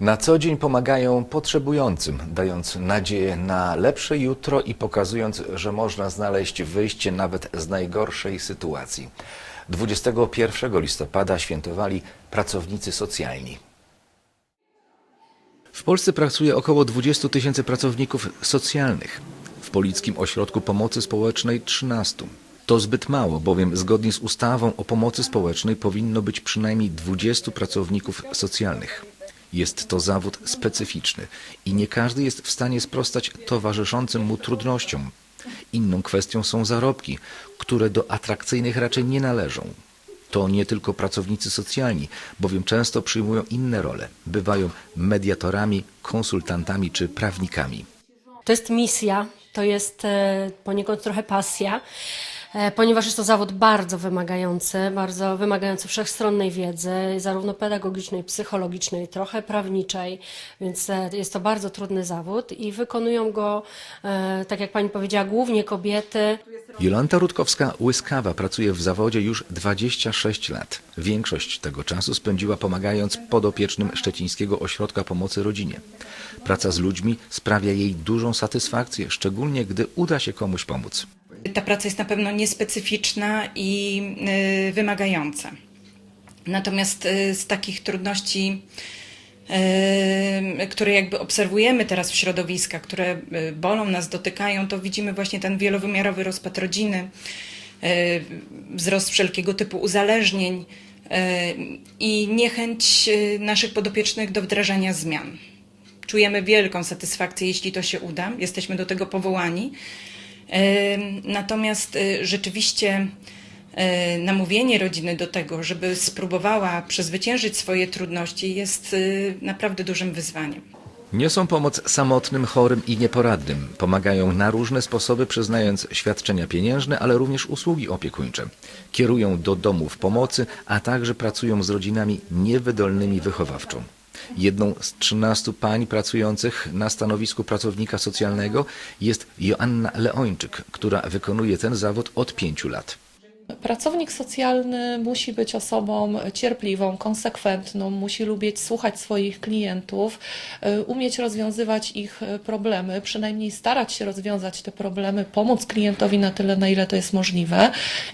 Na co dzień pomagają potrzebującym, dając nadzieję na lepsze jutro i pokazując, że można znaleźć wyjście nawet z najgorszej sytuacji. 21 listopada świętowali pracownicy socjalni. W Polsce pracuje około 20 tysięcy pracowników socjalnych. W Polickim Ośrodku Pomocy Społecznej 13. To zbyt mało, bowiem zgodnie z ustawą o pomocy społecznej powinno być przynajmniej 20 pracowników socjalnych. Jest to zawód specyficzny i nie każdy jest w stanie sprostać towarzyszącym mu trudnościom. Inną kwestią są zarobki, które do atrakcyjnych raczej nie należą. To nie tylko pracownicy socjalni, bowiem często przyjmują inne role. Bywają mediatorami, konsultantami czy prawnikami. To jest misja, to jest e, poniekąd trochę pasja, ponieważ jest to zawód bardzo wymagający, bardzo wymagający wszechstronnej wiedzy, zarówno pedagogicznej, psychologicznej, trochę prawniczej, więc e, jest to bardzo trudny zawód i wykonują go, e, tak jak pani powiedziała, głównie kobiety. Jolanta Rutkowska-Łyskawa pracuje w zawodzie już 26 lat. Większość tego czasu spędziła pomagając podopiecznym Szczecińskiego Ośrodka Pomocy Rodzinie. Praca z ludźmi sprawia jej dużą satysfakcję, szczególnie gdy uda się komuś pomóc. Ta praca jest na pewno niespecyficzna i y, wymagająca. Natomiast y, z takich trudności, y, które jakby obserwujemy teraz w środowiskach, które bolą nas, dotykają, to widzimy właśnie ten wielowymiarowy rozpad rodziny, wzrost wszelkiego typu uzależnień i niechęć naszych podopiecznych do wdrażania zmian. Czujemy wielką satysfakcję, jeśli to się uda. Jesteśmy do tego powołani. Natomiast y, rzeczywiście y, namówienie rodziny do tego, żeby spróbowała przezwyciężyć swoje trudności, jest y, naprawdę dużym wyzwaniem. Niosą pomoc samotnym, chorym i nieporadnym. Pomagają na różne sposoby, przyznając świadczenia pieniężne, ale również usługi opiekuńcze. Kierują do domów pomocy, a także pracują z rodzinami niewydolnymi wychowawczo. Jedną z 13 pań pracujących na stanowisku pracownika socjalnego jest Joanna Leończyk, która wykonuje ten zawód od pięciu lat. Pracownik socjalny musi być osobą cierpliwą, konsekwentną, musi lubić słuchać swoich klientów, y, umieć rozwiązywać ich y, problemy, przynajmniej starać się rozwiązać te problemy, pomóc klientowi na tyle, na ile to jest możliwe.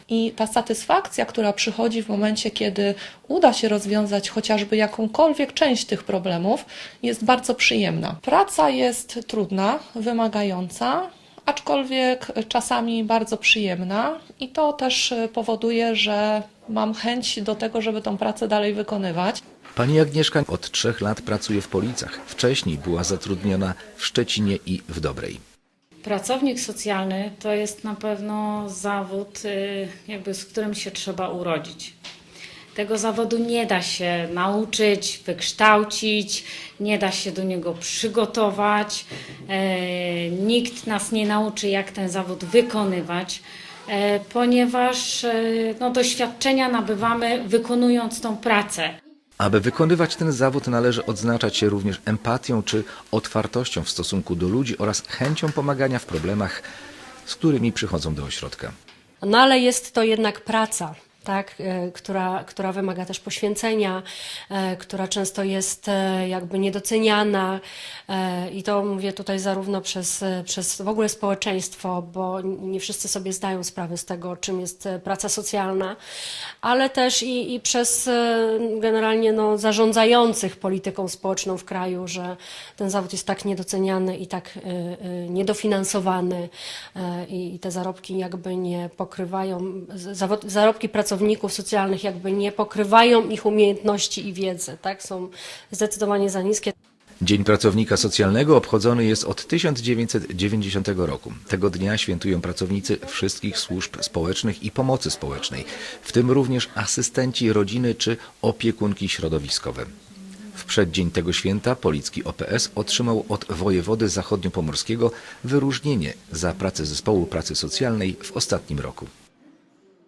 I ta satysfakcja, która przychodzi w momencie, kiedy uda się rozwiązać chociażby jakąkolwiek część tych problemów, jest bardzo przyjemna. Praca jest trudna, wymagająca aczkolwiek czasami bardzo przyjemna i to też e, powoduje, że mam chęć do tego, żeby tą pracę dalej wykonywać. Pani Agnieszka od trzech lat pracuje w Policach. Wcześniej była zatrudniona w Szczecinie i w Dobrej. Pracownik socjalny to jest na pewno zawód, y, jakby z którym się trzeba urodzić. Tego zawodu nie da się nauczyć, wykształcić, nie da się do niego przygotować. E, Nikt nas nie nauczy, jak ten zawód wykonywać, e, ponieważ e, no, doświadczenia nabywamy wykonując tą pracę. Aby wykonywać ten zawód należy odznaczać się również empatią czy otwartością w stosunku do ludzi oraz chęcią pomagania w problemach, z którymi przychodzą do ośrodka. No ale jest to jednak praca. Tak, e, która, która wymaga też poświęcenia, e, która często jest e, jakby niedoceniana i to mówię tutaj zarówno przez, e, przez w ogóle społeczeństwo, bo nie wszyscy sobie zdają sprawę z tego, czym jest e, praca socjalna, ale też i, i przez e, generalnie no, zarządzających polityką społeczną w kraju, że ten zawód jest tak niedoceniany i tak e, e, niedofinansowany e, i, i te zarobki jakby nie pokrywają, zarobki pracowników socjalnych jakby nie pokrywają ich umiejętności i wiedzy, tak? Są zdecydowanie za niskie. Dzień Pracownika Socjalnego obchodzony jest od 1990 roku. Tego dnia świętują pracownicy wszystkich służb społecznych i pomocy społecznej, w tym również asystenci rodziny czy opiekunki środowiskowe. W przeddzień tego święta Policki OPS otrzymał od wojewody zachodniopomorskiego wyróżnienie za pracę zespołu pracy socjalnej w ostatnim roku.